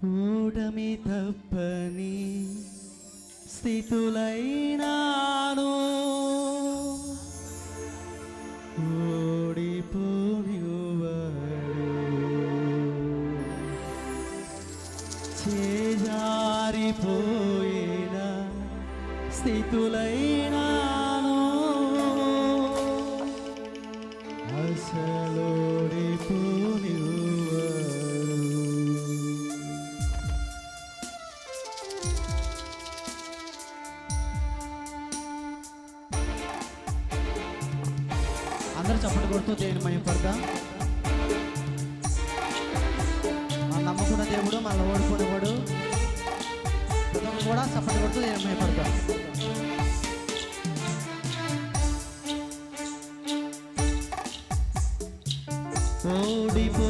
కూటమి తప్పని స్థితులైనాను. ఓడిపోనివాడు చేజారిపోయిన స్థితులైనా గుర్తు దేవుని మహింపడతాం మన నమ్ముకున్న దేవుడు మన ఓడిపోయిన వాడు. కూడా సపోర్ట్ కొడుతూ దేవుని మహింపడతాం ఓడిపో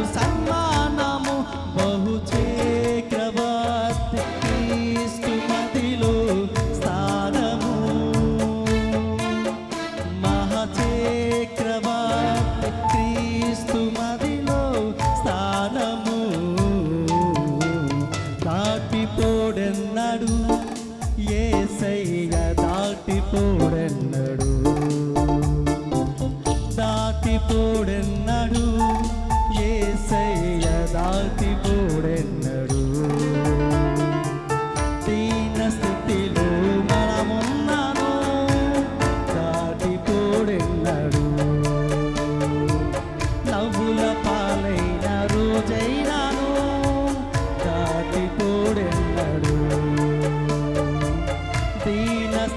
చేయుడు సన్మానము బహు చేస్తుమతిలో స్థానము. మహచేక్రవాత్ క్రీస్తుమతిలో స్థానము. దాటిపోడెన్నడు ఏ సయ్య దాటిపో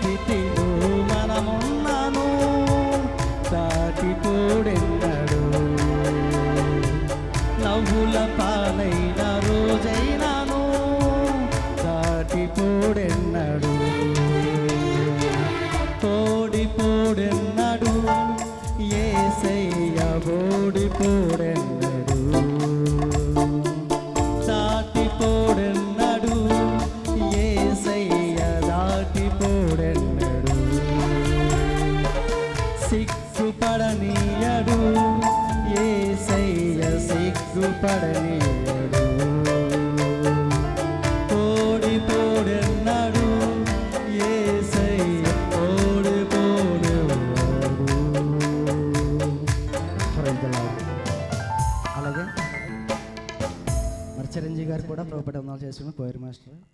Just. আসলে